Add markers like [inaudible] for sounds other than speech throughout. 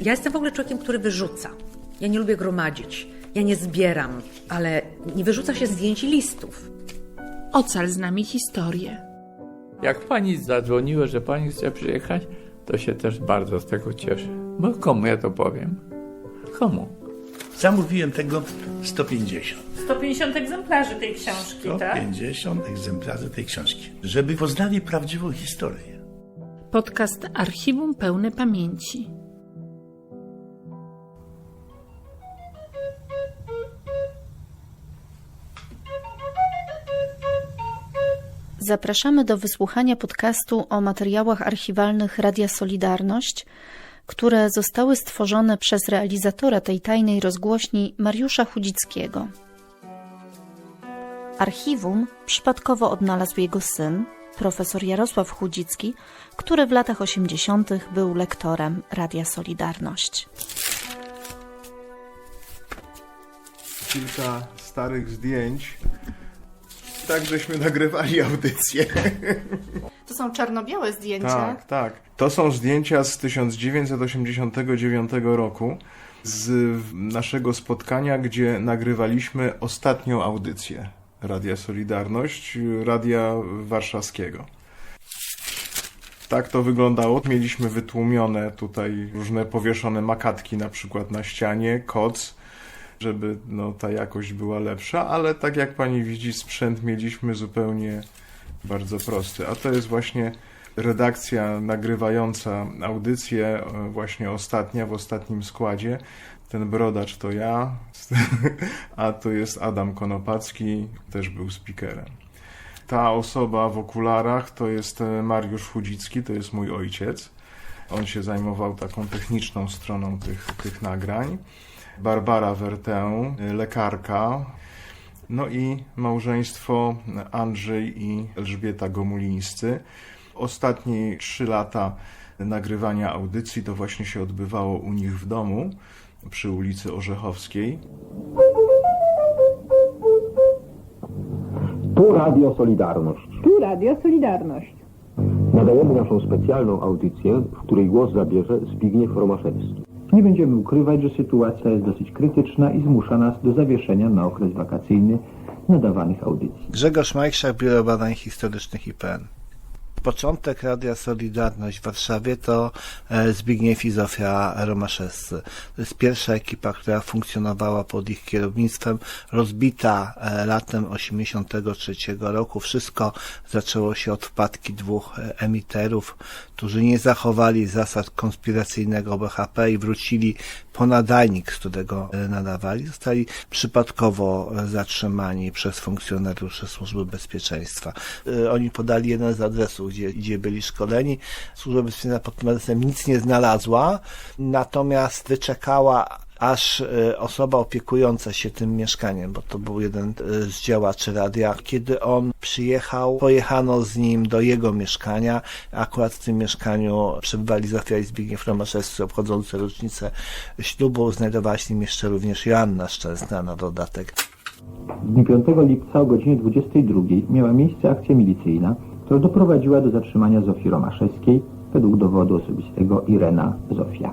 Ja jestem w ogóle człowiekiem, który wyrzuca. Ja nie lubię gromadzić. Ja nie zbieram, ale nie wyrzuca się zdjęć i listów. Ocal z nami historię. Jak pani zadzwoniła, że pani chce przyjechać, to się też bardzo z tego cieszę. Bo komu ja to powiem? Komu? Zamówiłem tego 150. 150 egzemplarzy tej książki, tak? 150 egzemplarzy tej książki. Żeby poznali prawdziwą historię. Podcast Archiwum Pełne Pamięci. Zapraszamy do wysłuchania podcastu o materiałach archiwalnych Radia Solidarność, które zostały stworzone przez realizatora tej tajnej rozgłośni Mariusza Chudzickiego. Archiwum przypadkowo odnalazł jego syn, profesor Jarosław Chudzicki, który w latach 80. był lektorem Radia Solidarność. kilka starych zdjęć. Tak, żeśmy nagrywali audycję. To są czarno-białe zdjęcia. Tak, tak. To są zdjęcia z 1989 roku, z naszego spotkania, gdzie nagrywaliśmy ostatnią audycję Radia Solidarność, Radia Warszawskiego. Tak to wyglądało. Mieliśmy wytłumione tutaj różne powieszone makatki, na przykład na ścianie, koc, żeby no, ta jakość była lepsza, ale tak jak pani widzi, sprzęt mieliśmy zupełnie bardzo prosty. A to jest właśnie redakcja nagrywająca audycję, e, właśnie ostatnia, w ostatnim składzie. Ten brodacz to ja, [laughs] a to jest Adam Konopacki, też był speakerem. Ta osoba w okularach to jest e, Mariusz Chudzicki, to jest mój ojciec. On się zajmował taką techniczną stroną tych, tych nagrań. Barbara Wertę, lekarka. No i małżeństwo Andrzej i Elżbieta Gomulińscy. Ostatnie trzy lata nagrywania audycji to właśnie się odbywało u nich w domu przy ulicy Orzechowskiej. Tu Radio Solidarność. Tu Radio Solidarność. Nadajemy naszą specjalną audycję, w której głos zabierze Zbigniew Romaszewski. Nie będziemy ukrywać, że sytuacja jest dosyć krytyczna i zmusza nas do zawieszenia na okres wakacyjny nadawanych audycji. Grzegorz Majszak, Biuro Badań Historycznych IPN. Początek Radia Solidarność w Warszawie to e, Zbigniew i Zofia Romaszewscy. To jest pierwsza ekipa, która funkcjonowała pod ich kierownictwem, rozbita e, latem 83 roku. Wszystko zaczęło się od wpadki dwóch e, emiterów, którzy nie zachowali zasad konspiracyjnego BHP i wrócili po nadajnik, z którego nadawali. Zostali przypadkowo zatrzymani przez funkcjonariuszy Służby Bezpieczeństwa. Oni podali jeden z adresów, gdzie, gdzie byli szkoleni. Służba Bezpieczeństwa pod adresem nic nie znalazła, natomiast wyczekała aż e, osoba opiekująca się tym mieszkaniem, bo to był jeden e, z działaczy radia. Kiedy on przyjechał, pojechano z nim do jego mieszkania. Akurat w tym mieszkaniu przebywali Zofia i Zbigniew Romaszewscy obchodzący rocznicę ślubu. Znajdowała się nim jeszcze również Joanna Szczęsna na dodatek. W dniu 5 lipca o godzinie 22 miała miejsce akcja milicyjna, która doprowadziła do zatrzymania Zofii Romaszewskiej, według dowodu osobistego Irena Zofia,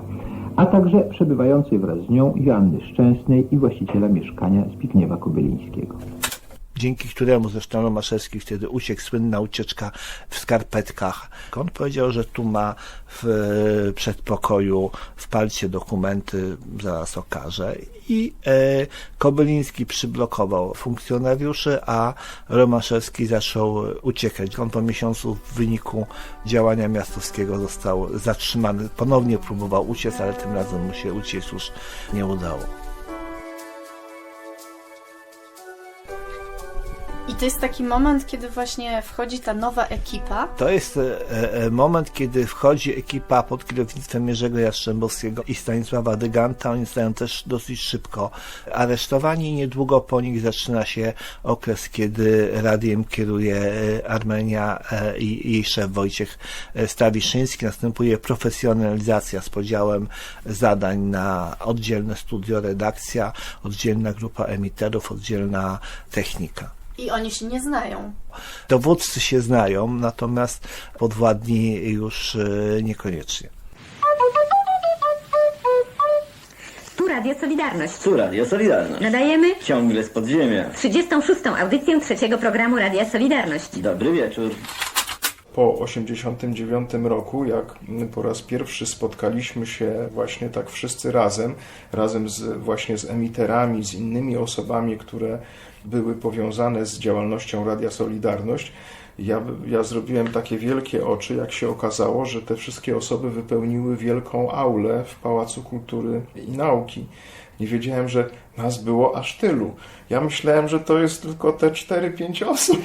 a także przebywającej wraz z nią Joanny Szczęsnej i właściciela mieszkania Zbigniewa Kobylińskiego. Dzięki któremu zresztą Romaszewski wtedy uciekł, słynna ucieczka w skarpetkach. On powiedział, że tu ma w e, przedpokoju w palcie dokumenty, zaraz okaże. I e, Kobyliński przyblokował funkcjonariuszy, a Romaszewski zaczął uciekać. On po miesiącu w wyniku działania miastowskiego został zatrzymany. Ponownie próbował uciec, ale tym razem mu się uciec już nie udało. I to jest taki moment, kiedy właśnie wchodzi ta nowa ekipa. To jest e, e, moment, kiedy wchodzi ekipa pod kierownictwem Jerzego Jastrzębowskiego i Stanisława Dyganta. Oni zostają też dosyć szybko aresztowani niedługo po nich zaczyna się okres, kiedy radiem kieruje e, Armenia e, i jej szef Wojciech e, Stawiszyński. Następuje profesjonalizacja z podziałem zadań na oddzielne studio, redakcja, oddzielna grupa emiterów, oddzielna technika. I oni się nie znają. Dowódcy się znają, natomiast podwładni już e, niekoniecznie. Radio Solidarność. Tu Radio Solidarność. Nadajemy Ciągle z podziemia. 36. audycję trzeciego programu Radia Solidarność. Dobry wieczór. Po 89 roku, jak po raz pierwszy spotkaliśmy się właśnie tak wszyscy razem, razem z, właśnie z emiterami, z innymi osobami, które były powiązane z działalnością Radia Solidarność, ja, ja zrobiłem takie wielkie oczy, jak się okazało, że te wszystkie osoby wypełniły wielką aulę w Pałacu Kultury i Nauki. Nie wiedziałem, że nas było aż tylu. Ja myślałem, że to jest tylko te 4-5 osób.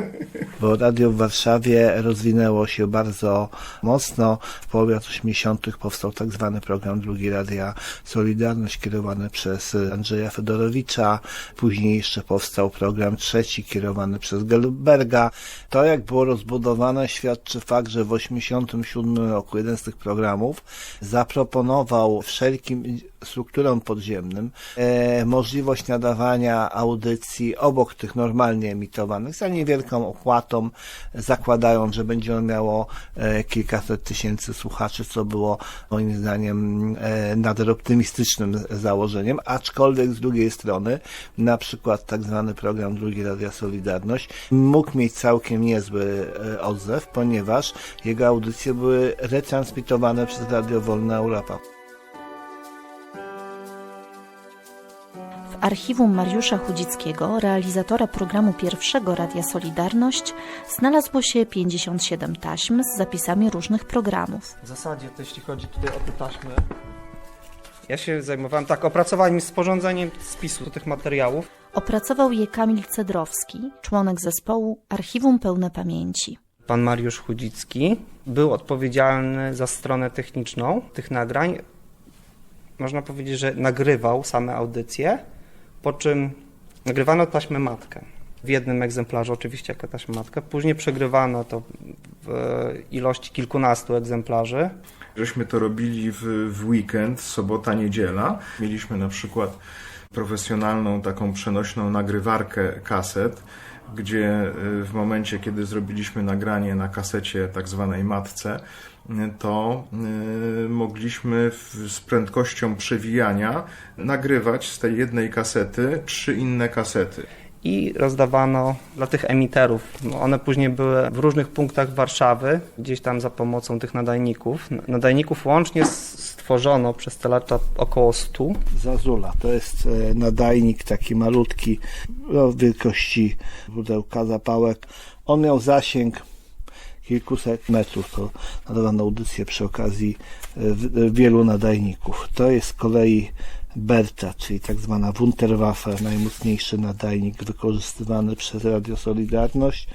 [laughs] bo radio w Warszawie rozwinęło się bardzo mocno. W połowie lat 80. powstał tak zwany program Drugi Radia Solidarność kierowany przez Andrzeja Fedorowicza. Później jeszcze powstał program trzeci kierowany przez Gelberga. To jak było rozbudowane świadczy fakt, że w 87 roku jeden z tych programów zaproponował wszelkim strukturom podziemnym e, możliwość nadawania audycji obok tych normalnie emitowanych za niewielką opłatą, zakładając, że będzie on miało e, kilkaset tysięcy słuchaczy, co było moim zdaniem e, nader optymistycznym założeniem, aczkolwiek z drugiej strony na przykład tak zwany program Drugi Radia Solidarność mógł mieć całkiem niezły e, odzew, ponieważ jego audycje były retransmitowane przez Radio Wolna Europa. Archiwum Mariusza Chudzickiego, realizatora programu pierwszego Radia Solidarność, znalazło się 57 taśm z zapisami różnych programów. W zasadzie, to jeśli chodzi tutaj o te taśmy, ja się zajmowałem tak opracowaniem sporządzeniem spisu tych materiałów. Opracował je Kamil Cedrowski, członek zespołu Archiwum Pełne Pamięci. Pan Mariusz Chudzicki był odpowiedzialny za stronę techniczną tych nagrań. Można powiedzieć, że nagrywał same audycje, po czym nagrywano taśmę matkę. W jednym egzemplarzu oczywiście jako taśmę matkę. Później przegrywano to w ilości kilkunastu egzemplarzy. Żeśmy to robili w, w weekend, sobota, niedziela. Mieliśmy na przykład profesjonalną taką przenośną nagrywarkę kaset, gdzie y, w momencie, kiedy zrobiliśmy nagranie na kasecie tak zwanej matce, y, to y, mogliśmy z prędkością przewijania nagrywać z tej jednej kasety trzy inne kasety. I rozdawano dla tych emiterów. No, One później były w różnych punktach Warszawy, gdzieś tam za pomocą tych nadajników. Nadajników łącznie stworzono przez te lata około 100. Zazula to jest e, nadajnik taki malutki, o wielkości pudełka zapałek. On miał zasięg kilkuset metrów. To nadawano audycję przy okazji e, w- wielu nadajników. To jest z kolei Berta, czyli tak zwana Wunderwaffe, najmocniejszy nadajnik wykorzystywany przez Radio Solidarność.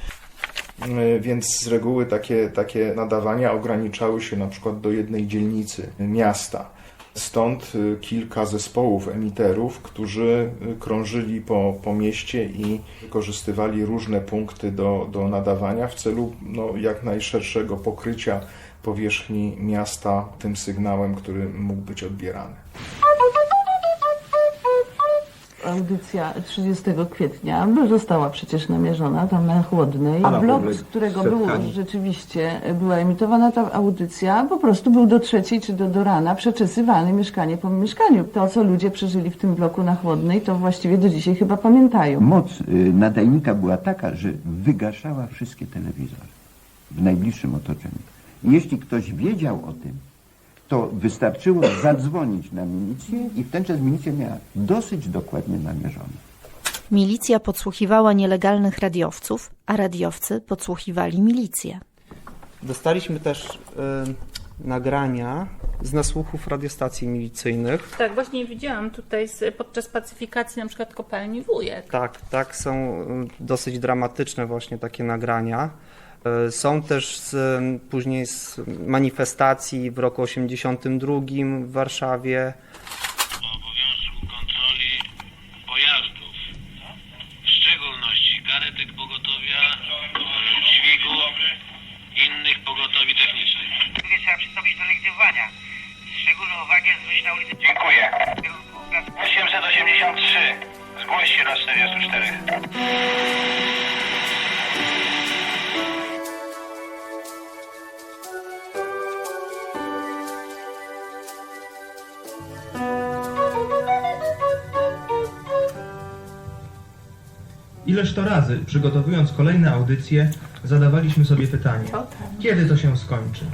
E, Więc z reguły takie, takie nadawania ograniczały się na przykład do jednej dzielnicy miasta. Stąd y, kilka zespołów emiterów, którzy y, krążyli po, po mieście i wykorzystywali różne punkty do, do nadawania w celu no, jak najszerszego pokrycia powierzchni miasta tym sygnałem, który mógł być odbierany. Audycja 30 kwietnia została przecież namierzona tam na Chłodnej. A, Blok, z którego Kani. rzeczywiście była emitowana ta audycja, po prostu był do trzeciej czy do, do rana przeczesywany mieszkanie po mieszkaniu. To, co ludzie przeżyli w tym bloku na Chłodnej, to właściwie do dzisiaj chyba pamiętają. Moc y, nadajnika była taka, że wygaszała wszystkie telewizory w najbliższym otoczeniu. Jeśli ktoś wiedział o tym, to wystarczyło zadzwonić na milicję i w ten czas milicja miała dosyć dokładnie namierzone. Milicja podsłuchiwała nielegalnych radiowców, a radiowcy podsłuchiwali milicję. Dostaliśmy też y, nagrania z nasłuchów radiostacji milicyjnych. Tak, właśnie widziałam tutaj z, podczas pacyfikacji na przykład kopalni Wujek. Tak, tak, są y, dosyć dramatyczne właśnie takie nagrania. Y, Są też z, później z manifestacji w roku 82 w Warszawie. Przygotowując kolejne audycje, zadawaliśmy sobie pytanie, kiedy to się skończy?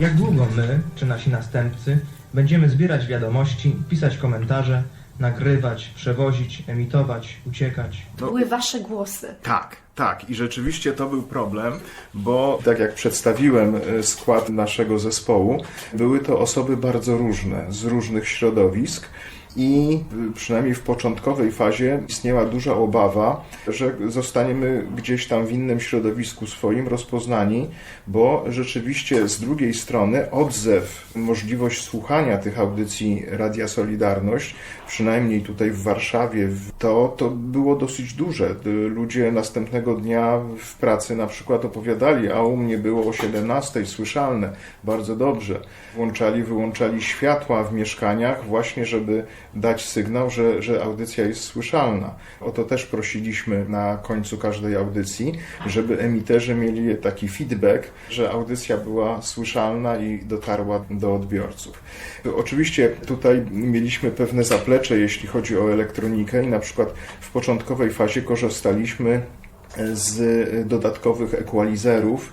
Jak długo my, czy nasi następcy, będziemy zbierać wiadomości, pisać komentarze, nagrywać, przewozić, emitować, uciekać? No, Były wasze głosy. Tak, tak. I rzeczywiście to był problem, bo tak jak przedstawiłem e, skład naszego zespołu, były to osoby bardzo różne, z różnych środowisk. I przynajmniej w początkowej fazie istniała duża obawa, że zostaniemy gdzieś tam w innym środowisku swoim rozpoznani, bo rzeczywiście z drugiej strony odzew, możliwość słuchania tych audycji Radia Solidarność, przynajmniej tutaj w Warszawie, to, to było dosyć duże. Ludzie następnego dnia w pracy na przykład opowiadali, a u mnie było o 17 słyszalne, bardzo dobrze. Włączali, wyłączali światła w mieszkaniach właśnie, żeby dać sygnał, że, że audycja jest słyszalna. O to też prosiliśmy na końcu każdej audycji, żeby emiterzy mieli taki feedback, że audycja była słyszalna i dotarła do odbiorców. Oczywiście tutaj mieliśmy pewne zaplecze, jeśli chodzi o elektronikę i na przykład w początkowej fazie korzystaliśmy z dodatkowych equalizerów,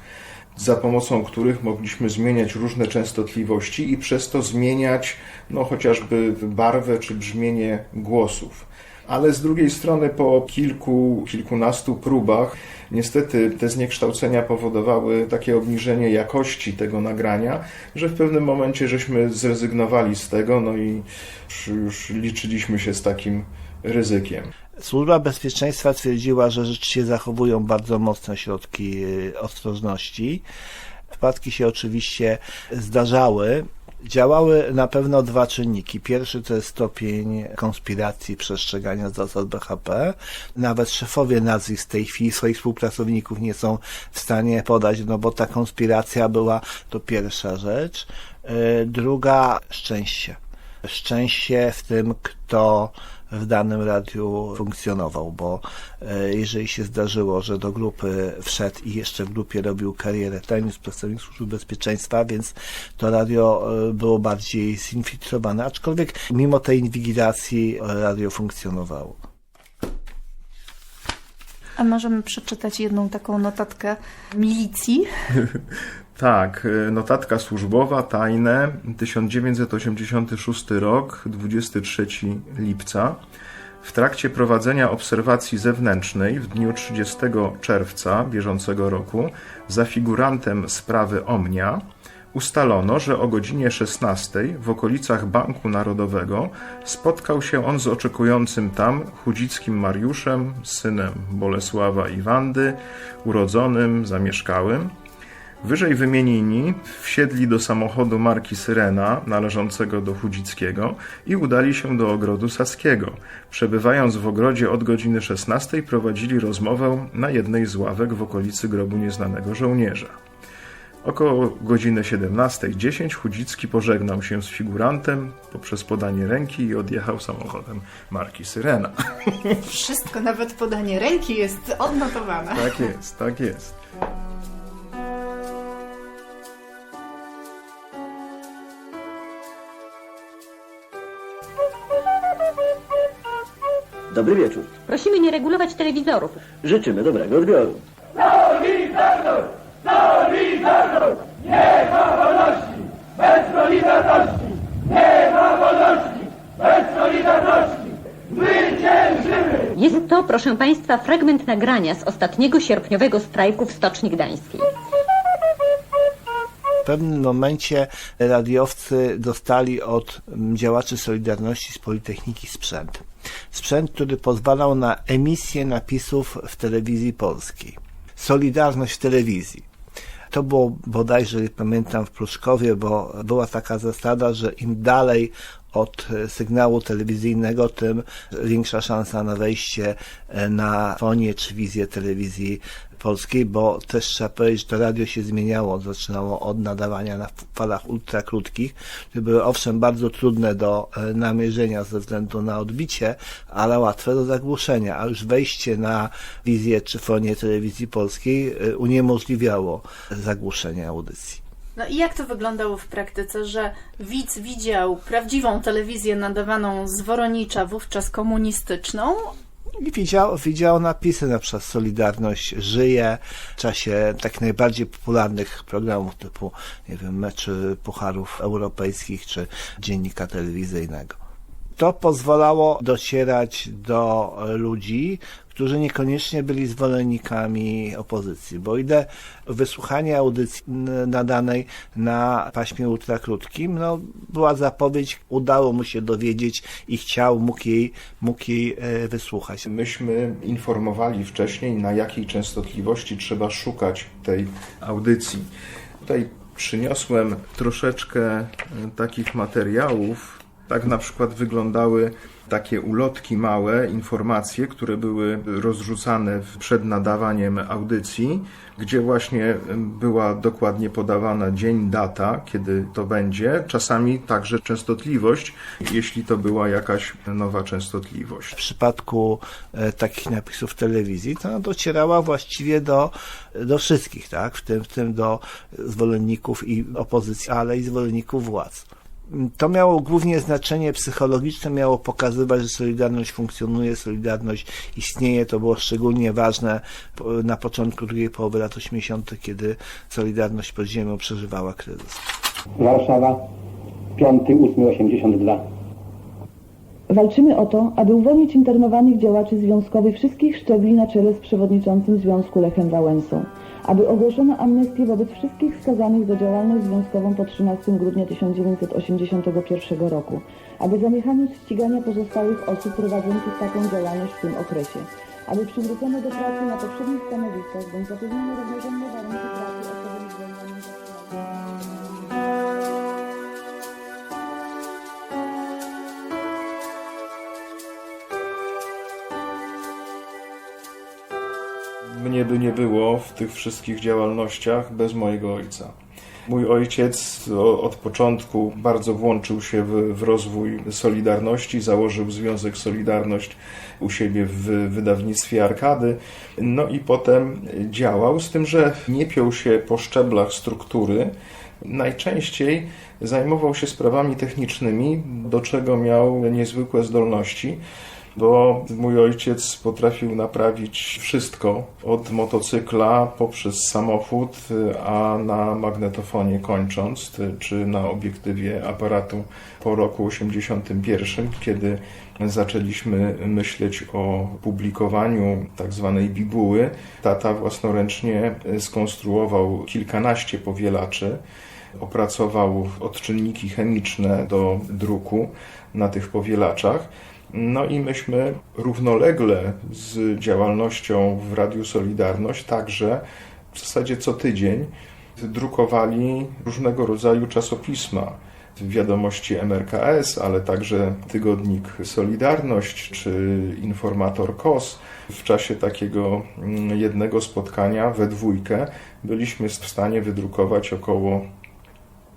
za pomocą których mogliśmy zmieniać różne częstotliwości i przez to zmieniać no, chociażby barwę czy brzmienie głosów. Ale z drugiej strony po kilku, kilkunastu próbach niestety te zniekształcenia powodowały takie obniżenie jakości tego nagrania, że w pewnym momencie żeśmy zrezygnowali z tego, no i już, liczyliśmy się z takim ryzykiem. Służba Bezpieczeństwa twierdziła, że rzeczywiście zachowują bardzo mocne środki y, ostrożności. Wpadki się oczywiście zdarzały. Działały na pewno dwa czynniki. Pierwszy to jest stopień konspiracji, przestrzegania zasad BHP. Nawet szefowie nazwisk w tej chwili swoich współpracowników nie są w stanie podać, no bo ta konspiracja była to pierwsza rzecz. Y, Druga, szczęście. Szczęście w tym, kto w danym radiu funkcjonował, bo e, jeżeli się zdarzyło, że do grupy wszedł i jeszcze w grupie robił karierę tajny z pracownik służby bezpieczeństwa, więc to radio e, było bardziej zinfiltrowane, aczkolwiek mimo tej inwigilacji e, radio funkcjonowało. A możemy przeczytać jedną taką notatkę milicji. [laughs] Tak, e, notatka służbowa, tajne, 1986 rok, 23 lipca. W trakcie prowadzenia obserwacji zewnętrznej w dniu 30 czerwca bieżącego roku za figurantem sprawy Omnia ustalono, że o godzinie 16 w okolicach Banku Narodowego spotkał się on z oczekującym tam chudzickim Mariuszem, synem Bolesława i Wandy, urodzonym, zamieszkałym. Wyżej wymienieni wsiedli do samochodu marki Syrena, należącego do Chudzickiego, i udali się do ogrodu Saskiego. Przebywając w ogrodzie od godziny 16 prowadzili rozmowę na jednej z ławek w okolicy grobu nieznanego żołnierza. Około godziny 17.10 Chudzicki pożegnał się z figurantem poprzez podanie ręki i odjechał samochodem marki Syrena. [laughs] Wszystko, nawet podanie ręki jest odnotowane. Tak jest, tak jest. Dobry wieczór. Prosimy nie regulować telewizorów. Życzymy dobrego odbioru. Solidarność! Solidarność! Nie ma wolności! Bez Solidarności! Nie ma wolności! Bez Solidarności! Zwyciężymy! Jest to, proszę Państwa, fragment nagrania z ostatniego sierpniowego strajku w Stoczni Gdańskiej. W pewnym momencie radiowcy dostali od działaczy Solidarności z Politechniki sprzęt. Sprzęt, który pozwalał na emisję napisów w telewizji polskiej. Solidarność w telewizji. To było bodajże, pamiętam, w Pruszkowie, bo była taka zasada, że im dalej od sygnału telewizyjnego, tym większa szansa na wejście na fonię czy wizję telewizji polskiej, bo też trzeba powiedzieć, że to radio się zmieniało, zaczynało od nadawania na falach ultrakrótkich, które były owszem bardzo trudne do e, namierzenia ze względu na odbicie, ale łatwe do zagłuszenia, a już wejście na wizję czy fonię telewizji polskiej e, uniemożliwiało zagłuszenie audycji. No i jak to wyglądało w praktyce, że widz widział prawdziwą telewizję nadawaną z Woronicza, wówczas komunistyczną I widział, widział napisy, na przykład Solidarność żyje w czasie tak najbardziej popularnych programów typu, nie wiem, meczy pucharów europejskich czy dziennika telewizyjnego. To pozwalało docierać do ludzi, którzy niekoniecznie byli zwolennikami opozycji, bo ile wysłuchanie audycji nadanej na paśmie ultrakrótkim, no, była zapowiedź, udało mu się dowiedzieć i chciał, mógł jej, mógł jej e, wysłuchać. Myśmy informowali wcześniej, na jakiej częstotliwości trzeba szukać tej audycji. Tutaj przyniosłem troszeczkę e, takich materiałów. Tak na przykład wyglądały takie ulotki małe, informacje, które były rozrzucane przed nadawaniem audycji, gdzie właśnie była dokładnie podawana dzień, data, kiedy to będzie, czasami także częstotliwość, jeśli to była jakaś nowa częstotliwość. W przypadku e, takich napisów telewizji, to ona docierała właściwie do, do wszystkich, tak? w, tym, w tym do zwolenników i opozycji, ale i zwolenników władz. To miało głównie znaczenie psychologiczne, miało pokazywać, że Solidarność funkcjonuje, Solidarność istnieje. To było szczególnie ważne na początku drugiej połowy lat 80., kiedy Solidarność pod ziemią przeżywała kryzys. Warszawa, 5.8.82. Walczymy o to, aby uwolnić internowanych działaczy związkowych wszystkich szczebli na czele z przewodniczącym Związku Lechem Wałęsą. Aby ogłoszono amnestię wobec wszystkich skazanych za działalność związkową po 13 grudnia 1981 roku. Aby zaniechano ścigania pozostałych osób prowadzących taką działalność w tym okresie. Aby przywrócono do pracy na poprzednich stanowiskach bądź zapewniono równorzędne warunki pracy Mnie by nie było w tych wszystkich działalnościach bez mojego ojca. Mój ojciec od początku bardzo włączył się w, rozwój Solidarności, założył Związek Solidarność u siebie w wydawnictwie Arkady, no i potem działał, z tym, że nie piął się po szczeblach struktury. Najczęściej zajmował się sprawami technicznymi, do czego miał niezwykłe zdolności bo mój ojciec potrafił naprawić wszystko, od motocykla poprzez samochód, a na magnetofonie kończąc, czy na obiektywie aparatu po roku 81, kiedy zaczęliśmy myśleć o publikowaniu tak zwanej bibuły. Tata własnoręcznie skonstruował kilkanaście powielaczy, opracował odczynniki chemiczne do druku na tych powielaczach. No i myśmy równolegle z działalnością w Radiu Solidarność także w zasadzie co tydzień drukowali różnego rodzaju czasopisma. Wiadomości MRKS, ale także tygodnik Solidarność czy informator KOS. W czasie takiego jednego spotkania we dwójkę byliśmy w stanie wydrukować około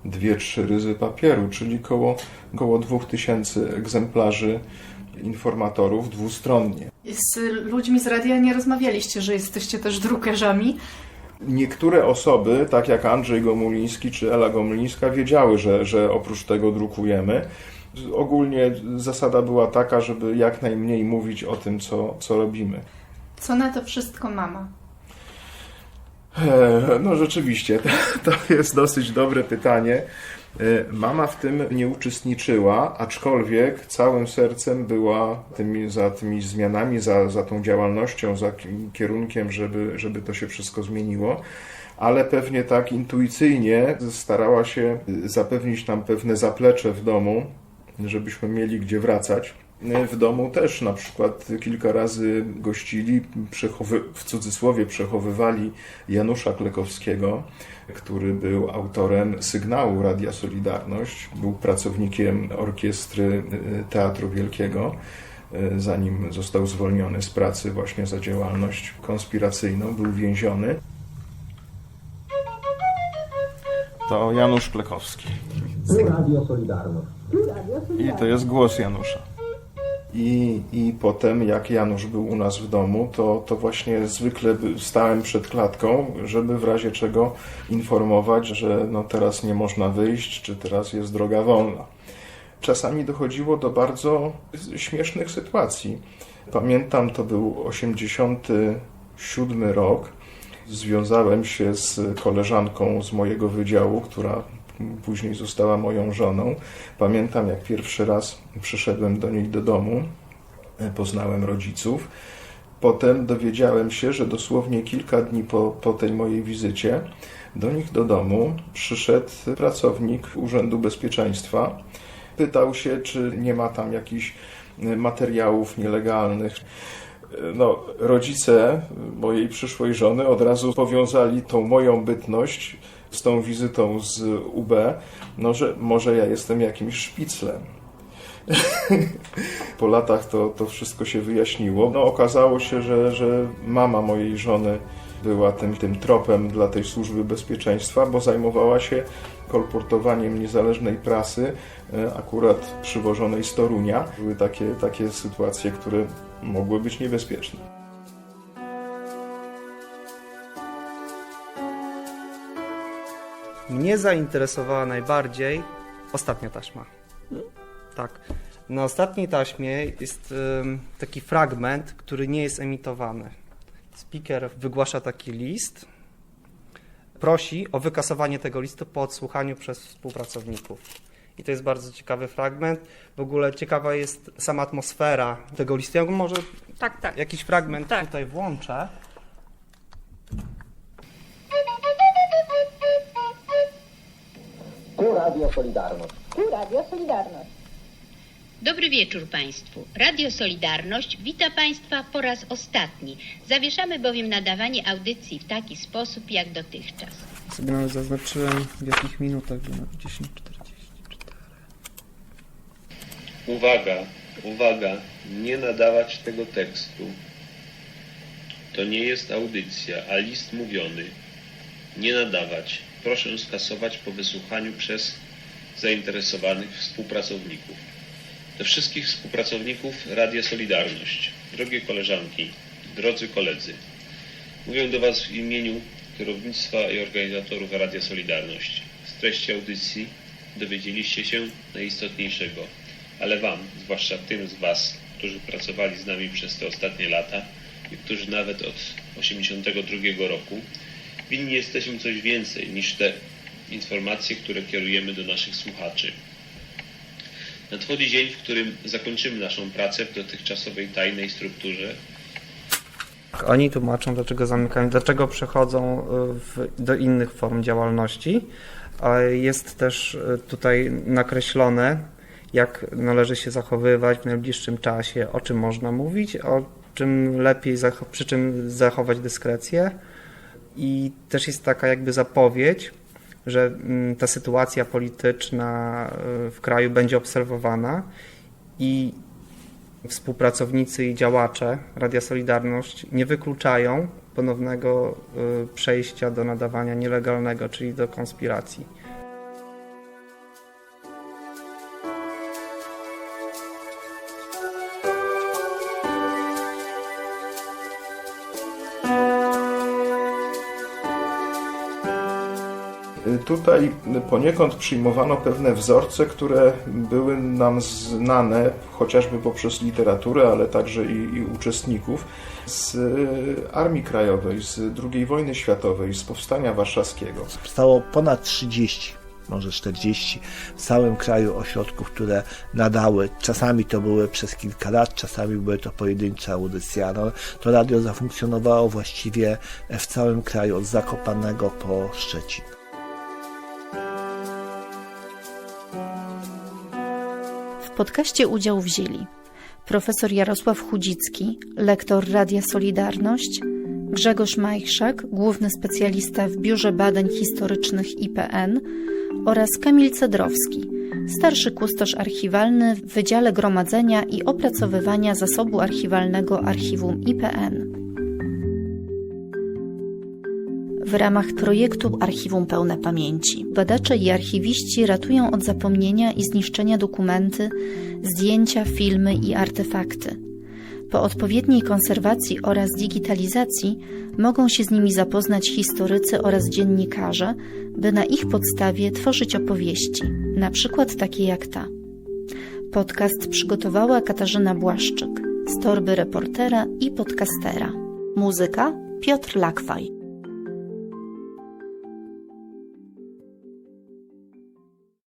dwie, trzy ryzy papieru, czyli około, około 2000 egzemplarzy informatorów dwustronnie. Z ludźmi z radia nie rozmawialiście, że jesteście też drukarzami. Niektóre osoby, tak jak Andrzej Gomuliński czy Ela Gomulińska, wiedziały, że, że oprócz tego drukujemy. Ogólnie zasada była taka, żeby jak najmniej mówić o tym, co, co robimy. Co na to wszystko mama? No rzeczywiście, to, [laughs] to jest dosyć dobre pytanie. Mama w tym nie uczestniczyła, aczkolwiek całym sercem była tymi, za tymi zmianami, za, za tą działalnością, za kierunkiem, żeby, żeby to się wszystko zmieniło, ale pewnie tak intuicyjnie starała się zapewnić nam pewne zaplecze w domu, żebyśmy mieli gdzie wracać. W domu też na przykład kilka razy gościli, przechowy, w cudzysłowie przechowywali Janusza Klekowskiego, który był autorem sygnału Radia Solidarność, był pracownikiem orkiestry Teatru Wielkiego, zanim został zwolniony z pracy właśnie za działalność konspiracyjną, był więziony. To Janusz Klekowski. Radio Solidarność. I to jest głos Janusza. I, I potem, jak Janusz był u nas w domu, to, to właśnie zwykle stałem przed klatką, żeby w razie czego informować, że no teraz nie można wyjść, czy teraz jest droga wolna. Czasami dochodziło do bardzo śmiesznych sytuacji. Pamiętam, to był 87 rok. Związałem się z koleżanką z mojego wydziału, która później została moją żoną. Pamiętam, jak pierwszy raz przyszedłem do niej do domu, poznałem rodziców. Potem dowiedziałem się, że dosłownie kilka dni po, po tej mojej wizycie do nich do domu przyszedł pracownik Urzędu Bezpieczeństwa. Pytał się, czy nie ma tam jakichś materiałów nielegalnych. No, rodzice mojej przyszłej żony od razu powiązali tą moją bytność z tą wizytą z UB, no, że może ja jestem jakimś szpiclem. [laughs] po latach to, to wszystko się wyjaśniło. No, okazało się, że, że mama mojej żony była tym, tym tropem dla tej służby bezpieczeństwa, bo zajmowała się kolportowaniem niezależnej prasy, e, akurat przywożonej z Torunia. Były takie, takie sytuacje, które mogły być niebezpieczne. Mnie zainteresowała najbardziej ostatnia taśma. Tak. Na ostatniej taśmie jest taki fragment, który nie jest emitowany. Speaker wygłasza taki list, prosi o wykasowanie tego listu po odsłuchaniu przez współpracowników. I to jest bardzo ciekawy fragment. W ogóle ciekawa jest sama atmosfera tego listu. Ja może Tak, tak. jakiś fragment tutaj włączę. Ku Radio Solidarność. Tu Radio Solidarność. Dobry wieczór Państwu. Radio Solidarność wita Państwa po raz ostatni. Zawieszamy bowiem nadawanie audycji w taki sposób jak dotychczas. Sobie nawet zaznaczyłem w jakich minutach było 10.40. Uwaga, uwaga, nie nadawać tego tekstu. To nie jest audycja, a list mówiony. Nie nadawać. Proszę skasować po wysłuchaniu przez zainteresowanych współpracowników. Do wszystkich współpracowników Radia Solidarność, drogie koleżanki, drodzy koledzy, mówię do Was w imieniu kierownictwa i organizatorów Radia Solidarność. Z treści audycji dowiedzieliście się najistotniejszego, ale Wam, zwłaszcza tym z Was, którzy pracowali z nami przez te ostatnie lata i którzy nawet od 1982 roku, winni jesteśmy coś więcej niż te informacje, które kierujemy do naszych słuchaczy. Nadchodzi dzień, w którym zakończymy naszą pracę w dotychczasowej tajnej strukturze Oni tłumaczą, dlaczego zamykają, dlaczego przechodzą y, w, do innych form działalności. Jest też y, tutaj nakreślone, jak należy się zachowywać w najbliższym czasie, o czym można mówić, o czym lepiej, przy czym zachować dyskrecję. I też jest taka jakby zapowiedź, że mm, ta sytuacja polityczna y, w kraju będzie obserwowana i współpracownicy i działacze Radia Solidarność nie wykluczają ponownego y, przejścia do nadawania nielegalnego, czyli do konspiracji. Tutaj poniekąd przyjmowano pewne wzorce, które były nam znane chociażby poprzez literaturę, ale także i, i uczestników z Armii Krajowej, z II wojny światowej, z Powstania Warszawskiego. Powstało ponad 30 może 40 w całym kraju ośrodków, które nadały. Czasami to były przez kilka lat, czasami były to pojedyncze audycje. No, to radio zafunkcjonowało właściwie w całym kraju, od Zakopanego po Szczecin. Podcaście udział wzięli profesor Jarosław Chudzicki, lektor Radia Solidarność, Grzegorz Majchrzak, główny specjalista w Biurze Badań Historycznych IPN oraz Kamil Cedrowski, starszy kustosz archiwalny w Wydziale Gromadzenia i Opracowywania Zasobu Archiwalnego Archiwum IPN. W ramach projektu Archiwum Pełne Pamięci badacze i archiwiści ratują od zapomnienia i zniszczenia dokumenty, zdjęcia, filmy i artefakty. Po odpowiedniej konserwacji oraz digitalizacji mogą się z nimi zapoznać historycy oraz dziennikarze, by na ich podstawie tworzyć opowieści, na przykład takie jak ta. Podcast przygotowała Katarzyna Błaszczyk. z torby reportera i podcastera. Muzyka Piotr Lakwaj.